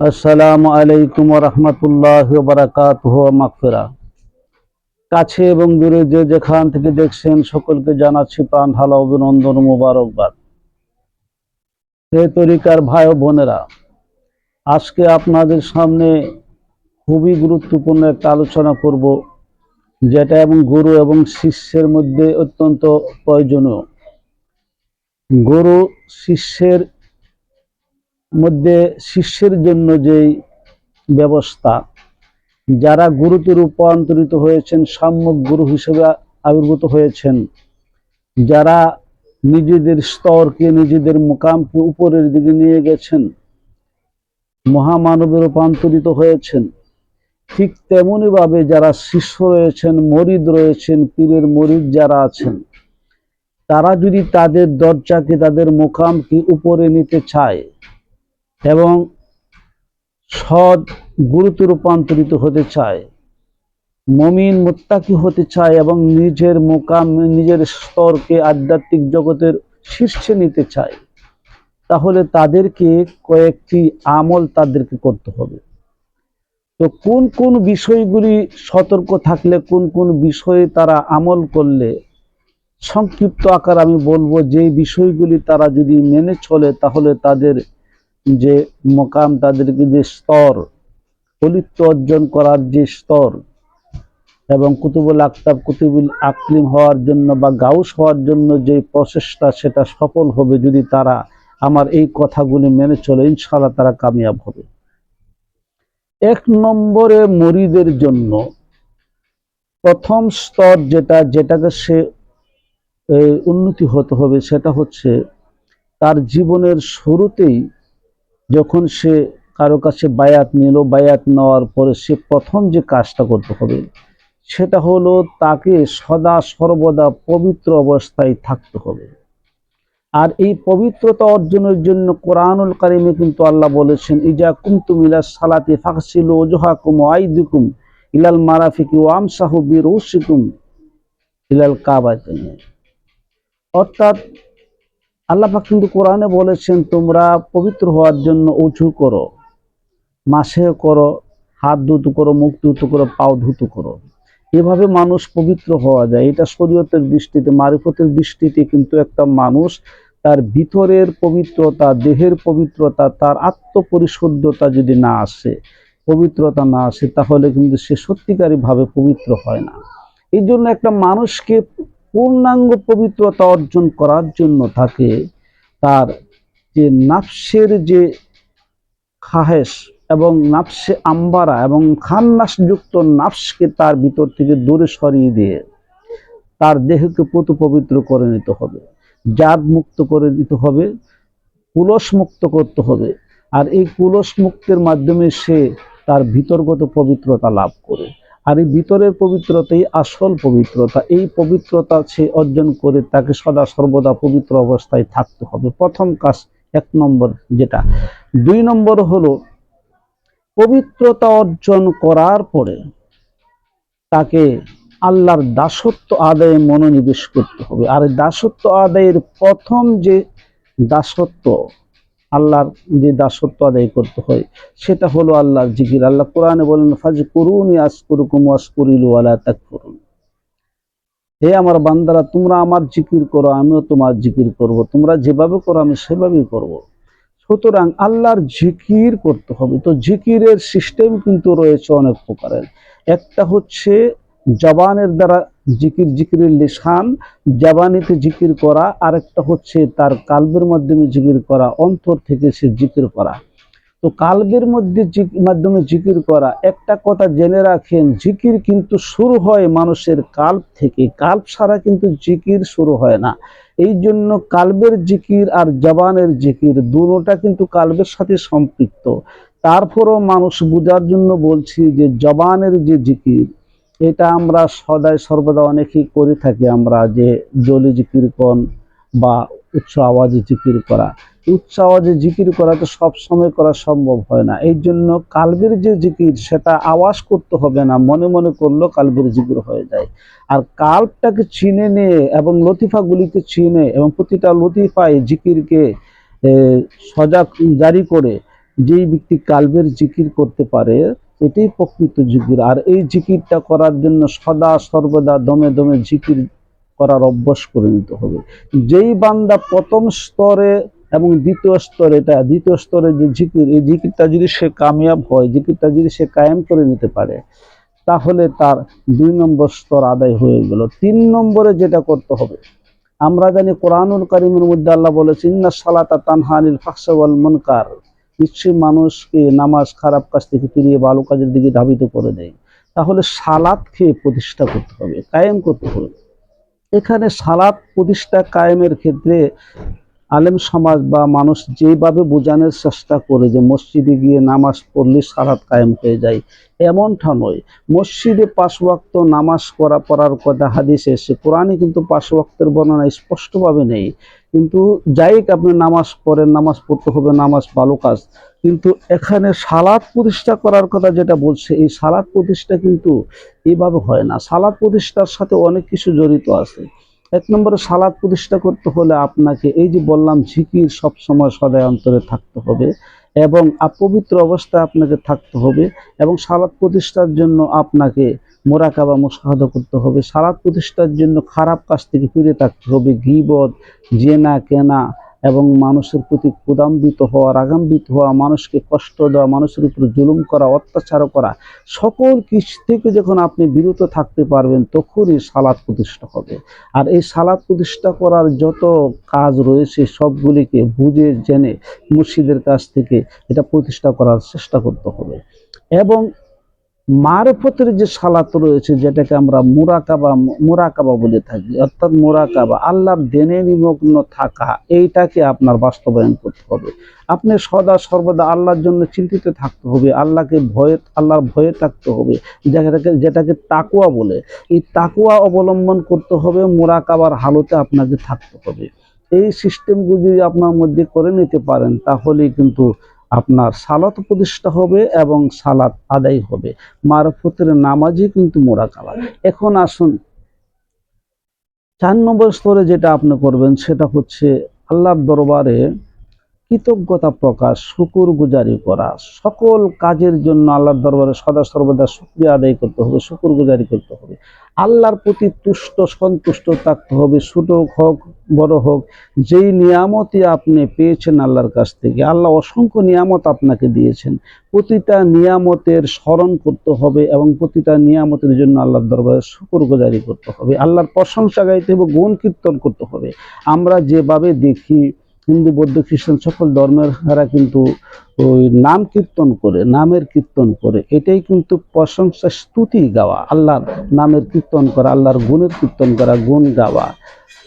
আসসালামু আলাইকুম রহমতুল্লাহ বারাকাত মাগফিরা কাছে এবং দূরে যে যেখান থেকে দেখছেন সকলকে জানাচ্ছি প্রাণ ঢালা অভিনন্দন মোবারকবাদ। হে তরিকার ভাই ও বোনেরা, আজকে আপনাদের সামনে খুবই গুরুত্বপূর্ণ একটা আলোচনা করব, যেটা এবং গুরু এবং শিষ্যের মধ্যে অত্যন্ত প্রয়োজনীয়। গুরু, শিষ্যের মধ্যে শিষ্যের জন্য যেই ব্যবস্থা, যারা গুরুতে রূপান্তরিত হয়েছেন, সাম্যক গুরু হিসেবে আবির্ভূত হয়েছেন, যারা নিজেদের স্তরকে নিজেদের মোকামকে উপরের দিকে নিয়ে গেছেন, মহামানবে রূপান্তরিত হয়েছেন, ঠিক তেমনইভাবে যারা শিষ্য রয়েছেন, মরিদ রয়েছেন, পীরের মরিদ যারা আছেন, তারা যদি তাদের দরজাকে, তাদের মোকামকে উপরে নিতে চায় এবং সৎ গুরুতে রূপান্তরিত হতে চায়, মমিন মোত্তাকি হতে চায় এবং নিজের মোকাম, নিজের স্তরকে আধ্যাত্মিক জগতের শীর্ষে নিতে চায়, তাহলে তাদেরকে কয়েকটি আমল তাদেরকে করতে হবে। তো কোন কোন বিষয়গুলি সতর্ক থাকলে, কোন কোন বিষয়ে তারা আমল করলে, সংক্ষিপ্ত আকার আমি বলব যে বিষয়গুলি তারা যদি মেনে চলে, তাহলে তাদের যে মোকাম তাদেরকে যে স্তর ফলিত্ব অর্জন করার যে স্তর, এবং কুতুবুল আক্তাব, কুতুবুল আকলিম হওয়ার জন্য বা গাউস হওয়ার জন্য যে প্রচেষ্টা, সেটা সফল হবে যদি তারা আমার এই কথাগুলি মেনে চলে ইনশাল্লাহ তারা কামিয়াব হবে। এক নম্বরে মরিদের জন্য প্রথম স্তর যেটা, যেটাকে সে উন্নতি হতে হবে, সেটা হচ্ছে তার জীবনের শুরুতেই যখন সে কারও কাছে বায়াত নিল, বায়াত নেওয়ার পরে সে প্রথম যে কাজটা করতে হবে, সেটা হলো তাকে সদা সর্বদা পবিত্র অবস্থায় থাকতে হবে। আর এই পবিত্রতা অর্জনের জন্য কোরআনুল কারিমে কিন্তু আল্লাহ বলেছেন, ইজা কুমতুম ইলা সালাতি ফাকসিলু ওজহাকুম আইদিকুম ইলাল মারাফিক মারাফিকি ওয়ামসাহু বিরুসিকুম ইলাল কাবাতিন অর্থাৎ আল্লাহ পাক কিন্তু কোরআনে বলেছেন, তোমরা পবিত্র হওয়ার জন্য উঁচু করো, মাসে করো, হাত ধুতু করো, মুখ ধুতু করো, পাও ধুতু করো। এভাবে মানুষ পবিত্র হওয়া যায়। এটা শরীয়তের দৃষ্টিতে, মারিফতের দৃষ্টিতে কিন্তু একটা মানুষ তার ভিতরের পবিত্রতা, দেহের পবিত্রতা, তার আত্মপরিশুদ্ধতা যদি না আসে, পবিত্রতা না আসে, তাহলে কিন্তু সে সত্যিকারী ভাবে পবিত্র হয় না। এই জন্য একটা মানুষকে পূর্ণাঙ্গ পবিত্রতা অর্জন করার জন্য তাকে তার যে নাফসের যে খাহেস এবং নাফসে আম্বারা এবং খান্নাসযুক্ত নাফসকে তার ভিতর থেকে দূরে সরিয়ে দিয়ে তার দেহকে পুত পবিত্র করে নিতে হবে, জাত মুক্ত করে দিতে হবে, কুলস মুক্ত করতে হবে আর এই কুলস মুক্তের মাধ্যমে সে তার ভিতরগত পবিত্রতা লাভ করে। আর এই ভিতরের পবিত্রতাই আসল পবিত্রতা, এই পবিত্রতা সে অর্জন করে তাকে সদা সর্বদা পবিত্র অবস্থায় থাকতে হবে। প্রথম কাজ, এক নম্বর যেটা। দুই নম্বর হলো, পবিত্রতা অর্জন করার পরে তাকে আল্লাহর দাসত্ব আদায়ে মনোনিবেশ করতে হবে। আর দাসত্ব আদায়ের প্রথম যে দাসত্ব আল্লাহর যে দাসত্ব আদায় করতে হয়, সেটা হলো আল্লাহর জিকির। আল্লাহ কোরআনে বলেন ফাজ করুন আসকুরুকুম ওয়াসকুরিলু আলা করুন হে আমার বান্দারা, তোমরা আমার জিকির করো, আমিও তোমার জিকির করব। তোমরা যেভাবে করো, আমি সেভাবেই করব। সুতরাং আল্লাহর জিকির করতে হবে। তো জিকিরের সিস্টেম কিন্তু রয়েছে অনেক প্রকারের। একটা হচ্ছে জবানের দ্বারা জিকির জিকিরের লিসান জবানিতে জিকির করা, আরেকটা হচ্ছে তার কালবের মাধ্যমে জিকির করা, অন্তর থেকে সে জিকির করা। তো কালবের মধ্যে মাধ্যমে জিকির করা, একটা কথা জেনে রাখেন, জিকির কিন্তু শুরু হয় মানুষের কাল্প থেকে। কাল্প ছাড়া কিন্তু জিকির শুরু হয় না। এই জন্য কালবের জিকির আর জবানের জিকির দুটোটা কিন্তু কালবের সাথে সম্পৃক্ত। তারপরও মানুষ বোঝার জন্য বলছি যে জবানের যে জিকির এটা আমরা সদায় সর্বদা অনেকেই করে থাকি আমরা যে জলি জিকির কন বা উচ্চ আওয়াজে জিকির করা। উচ্চ আওয়াজে জিকির করা তো সব সময় করা সম্ভব হয় না। এই জন্য কালবের যে জিকির, সেটা আওয়াজ করতে হবে না, মনে মনে করলেও কালবের জিকির হয়ে যায়। আর কাল্পটাকে চিনে নিয়ে এবং লতিফাগুলিকে চিনে এবং প্রতিটা লতিফায় জিকিরকে সজাগ জারি করে যেই ব্যক্তি কালবের জিকির করতে পারে এটাই প্রকৃত জিকির। আর এই জিকিরটা করার জন্য সদা সর্বদা দমে দমে জিকির করার অভ্যাস করে নিতে হবে। যেই বান্দা প্রথম স্তরে এবং দ্বিতীয় স্তরে, এটা দ্বিতীয় স্তরে যে জিকির, এই জিকিরটা যদি সে কামিয়াব হয়, জিকিরটা যদি সে কায়েম করে নিতে পারে, তাহলে তার দুই নম্বর স্তর আদায় হয়ে গেল। তিন নম্বরে যেটা করতে হবে, আমরা জানি কোরআনুল কারিমের মধ্যে আল্লাহ বলেছে, ইন্না সালাতা তানহানিল ফাকসাওয়াল মুনকার। নিশ্চয়ই মানুষকে নামাজ, খারাপ কাজ থেকে ফিরিয়ে ভালো কাজের দিকে ধাবিত করে দেয়। তাহলে সালাত খেয়ে প্রতিষ্ঠা করতে হবে, কায়েম করতে হবে। এখানে সালাদ প্রতিষ্ঠা কায়েমের ক্ষেত্রে আলেম সমাজ বা মানুষ যেভাবে বোঝানোর চেষ্টা করে যে মসজিদে গিয়ে নামাজ পড়লে সালাত কায়েম হয়ে যায়, এমনটা নয়। মসজিদে পাঁচ ওয়াক্ত নামাজ করা পড়ার কথা হাদিসে এসে কোরআনে কিন্তু পাঁচ ওয়াক্তের বর্ণনা স্পষ্টভাবে নেই। কিন্তু যাই আপনি নামাজ পড়েন, নামাজ পড়তে হবে, নামাজ ভালো কাজ। কিন্তু এখানে সালাদ প্রতিষ্ঠা করার কথা যেটা বলছে, এই সালাদ প্রতিষ্ঠা কিন্তু এইভাবে হয় না। সালাদ প্রতিষ্ঠার সাথে অনেক কিছু জড়িত আছে। এক নম্বরে, সালাদ প্রতিষ্ঠা করতে হলে আপনাকে এই যে বললাম ঝিকির সবসময় সদায় অন্তরে থাকতে হবে এবং অপবিত্র অবস্থায় আপনাকে থাকতে হবে এবং সালাদ প্রতিষ্ঠার জন্য আপনাকে মোরাকাবা মুশাহাদা করতে হবে। সালাদ প্রতিষ্ঠার জন্য খারাপ কাজ থেকে ফিরে থাকতে হবে। গিবদ, জেনা, কেনা এবং মানুষের প্রতি ক্ষুদাম্বিত হওয়া রাগাম্বিত হওয়া, মানুষকে কষ্ট দেওয়া, মানুষের উপর জুলুম করা, অত্যাচার করা, সকল কিছু থেকে যখন আপনি বিরত থাকতে পারবেন, তখনই সালাদ প্রতিষ্ঠা হবে। আর এই সালাদ প্রতিষ্ঠা করার যত কাজ রয়েছে, সবগুলিকে বুঝে, জেনে মুর্শিদের কাছ থেকে এটা প্রতিষ্ঠা করার চেষ্টা করতে হবে। এবং মারফতের যে সালাত রয়েছে, যেটাকে আমরা মুরাকাবা মুরাকাবা বলে থাকি, অর্থাৎ মুরাকাবা, আল্লাহর দেনে নিমগ্ন থাকা, এইটাকে আপনার বাস্তবায়ন করতে হবে। আপনি সদা সর্বদা আল্লাহর জন্য চিন্তিত থাকতে হবে, আল্লাহকে ভয়ে, আল্লাহর ভয়ে থাকতে হবে। যেটাকে যেটাকে তাকুয়া বলে, এই তাকুয়া অবলম্বন করতে হবে, মোরাকাবার হালতে আপনাকে থাকতে হবে। এই সিস্টেমগুলি যদি আপনার মধ্যে করে নিতে পারেন, তাহলেই কিন্তু আপনার সালাত প্রতিষ্ঠা হবে এবং সালাত আদায় হবে। মারফতের নামাজই কিন্তু মোরাকাবা এখন আসুন, চার নম্বর স্তরে যেটা আপনি করবেন সেটা হচ্ছে আল্লাহর দরবারে কৃতজ্ঞতা প্রকাশ, শুকুর গুজারি করা। সকল কাজের জন্য আল্লাহর দরবারে সদা সর্বদা শুক্রিয়া আদায় করতে হবে, শুকুর গুজারি করতে হবে। আল্লাহর প্রতি তুষ্ট, সন্তুষ্ট থাকতে হবে ছোট হোক, বড় হোক, যেই নিয়ামতই আপনি পেয়েছেন আল্লাহর কাছ থেকে, আল্লাহ অসংখ্য নিয়ামত আপনাকে দিয়েছেন। প্রতিটা নিয়ামতের স্মরণ করতে হবে এবং প্রতিটা নিয়ামতের জন্য আল্লাহর দরবারে শুকুর গুজারি করতে হবে। আল্লাহর প্রশংসা গাইতে হবে, গুণ কীর্তন করতে হবে। আমরা যেভাবে দেখি হিন্দু, বৌদ্ধ, খ্রিস্টান সকল ধর্মের হারা কিন্তু ওই নাম কীর্তন করে, নামের কীর্তন করে। এটাই কিন্তু প্রশংসা, স্তুতি গাওয়া, আল্লাহর নামের কীর্তন করা, আল্লাহর গুণের কীর্তন করা, গুণ গাওয়া।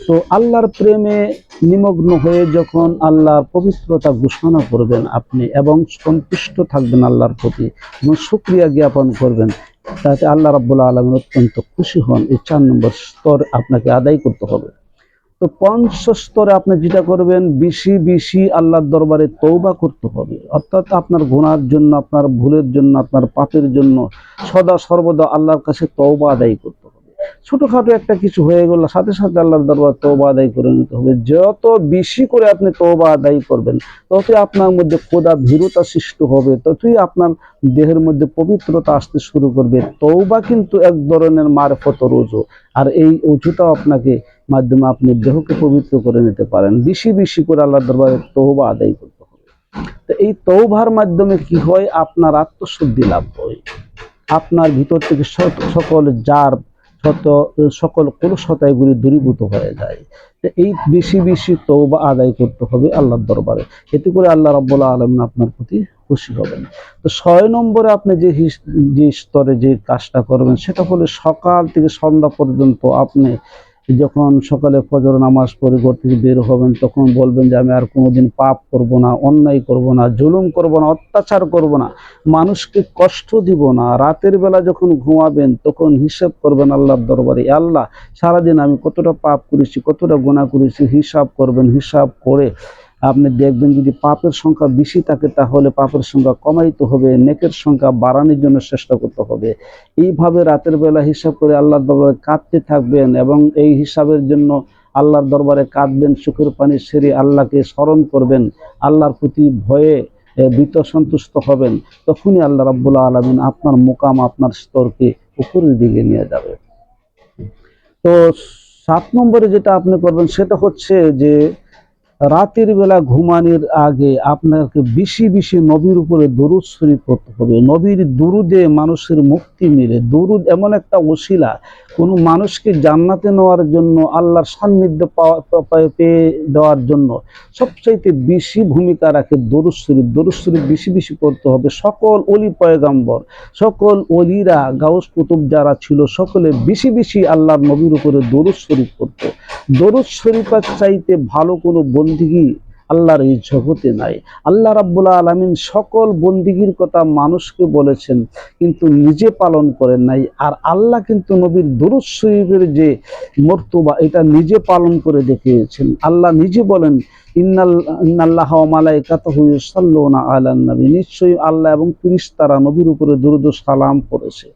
তো আল্লাহর প্রেমে নিমগ্ন হয়ে যখন আল্লাহর পবিত্রতা ঘোষণা করবেন আপনি এবং সন্তুষ্ট থাকবেন আল্লাহর প্রতি এবং সুক্রিয়া জ্ঞাপন করবেন, তাতে আল্লাহ রাব্বুল আলমিন অত্যন্ত খুশি হন। এই চার নম্বর স্তর আপনাকে আদায় করতে হবে। তো পঞ্চ স্তরে আপনি যেটা করবেন, বেশি বেশি আল্লাহর দরবারে তৌবা করতে হবে। অর্থাৎ আপনার গুনার জন্য, আপনার ভুলের জন্য, আপনার পাপের জন্য সদা সর্বদা আল্লাহর কাছে তৌবা আদায় করতে হবে। ছোটখাটো একটা কিছু হয়ে গেল, সাথে সাথে আল্লাহর দরবার তৌবা আদায় করে নিতে হবে। যত বেশি করে আপনি তৌবা আদায় করবেন, ততই আপনার মধ্যে খোদা ভীরতা সৃষ্টি হবে, ততই আপনার দেহের মধ্যে পবিত্রতা আসতে শুরু করবে। তৌবা কিন্তু এক ধরনের মারফত রোজো। আর এই অজুটাও আপনাকে মাধ্যমে আপনি দেহকে পবিত্র করে নিতে পারেন, বেশি বেশি করে আল্লাহ দরবারে তহবা আদায় করতে হবে। তো এই তৌবার মাধ্যমে কি হয়? আপনার আত্মশুদ্ধি লাভ হয়। আপনার ভিতর থেকে সকল যার শত সকল কলুষতাগুলি দূরীভূত হয়ে যায়। তো এই বেশি বেশি তৌবা আদায় করতে হবে আল্লাহর দরবারে। এতে করে আল্লাহ রাব্বুল আলমিন আপনার প্রতি খুশি হবেন। তো ছয় নম্বরে আপনি যে যে স্তরে যে কাজটা করবেন, সেটা হলে সকাল থেকে সন্ধ্যা পর্যন্ত আপনি যখন সকালে ফজর নামাজ পড়ে ঘর থেকে বের হবেন, তখন বলবেন যে আমি আর কোনোদিন পাপ করব না, অন্যায় করব না, জুলুম করব না, অত্যাচার করব না। মানুষকে কষ্ট দিব না। রাতের বেলা যখন ঘুমাবেন, তখন হিসাব করবেন আল্লাহর দরবারে আল্লাহ, সারাদিন আমি কতটা পাপ করেছি, কতটা গোনা করেছি। হিসাব করবেন, হিসাব করে আপনি দেখবেন যদি পাপের সংখ্যা বেশি থাকে, তাহলে পাপের সংখ্যা কমাইতে হবে, নেকের সংখ্যা বাড়ানোর জন্য চেষ্টা করতে হবে। এইভাবে রাতের বেলা হিসাব করে আল্লাহর দরবারে কাঁদতে থাকবেন এবং এই হিসাবের জন্য আল্লাহর দরবারে কাঁদবেন চোখের পানি সেরে আল্লাহকে স্মরণ করবেন। আল্লাহর প্রতি ভয়ে বিত সন্তুষ্ট হবেন। তখনই আল্লাহ রাব্বুল আলমিন আপনার মোকাম, আপনার স্তরকে উপরের দিকে নিয়ে যাবে। তো সাত নম্বরে যেটা আপনি করবেন, সেটা হচ্ছে যে রাতের বেলা ঘুমানোর আগে আপনাকে বেশি বেশি নবীর উপরে দরুদ শরীফ পড়তে হবে। নবীর দুরুদে মানুষের মুক্তি মিলে, দুরুদ এমন একটা ওসিলা, কোনো মানুষকে জান্নাতে নেওয়ার জন্য, আল্লাহর সান্নিধ্য পাওয়া পেয়ে দেওয়ার জন্য সবচাইতে বেশি ভূমিকা রাখে দরুদ শরীফ। দরুদ শরীফ বেশি বেশি করতে হবে। সকল অলি পয়গাম্বর, সকল অলিরা গাউস কুতুব যারা ছিল, সকলে বেশি বেশি আল্লাহর নবীর উপরে দরুদ শরীফ করতো দরুদ শরীফের চাইতে ভালো কোনো বন্দিগি আল্লাহর এই জগতে নাই। আল্লাহ রাব্বুল আলামিন সকল বন্দিগির কথা মানুষকে বলেছেন, কিন্তু নিজে পালন করেন নাই। আর আল্লাহ কিন্তু নবীর দরুদ শরীফের যে মর্তবা, এটা নিজে পালন করে দেখিয়েছেন। আল্লাহ নিজে বলেন, ইন্নাল, ইন্নাল্লাহ নিশ্চয়ই আল্লাহ এবং ফেরেশতারা নবীর উপরে দরুদ সালাম করেছে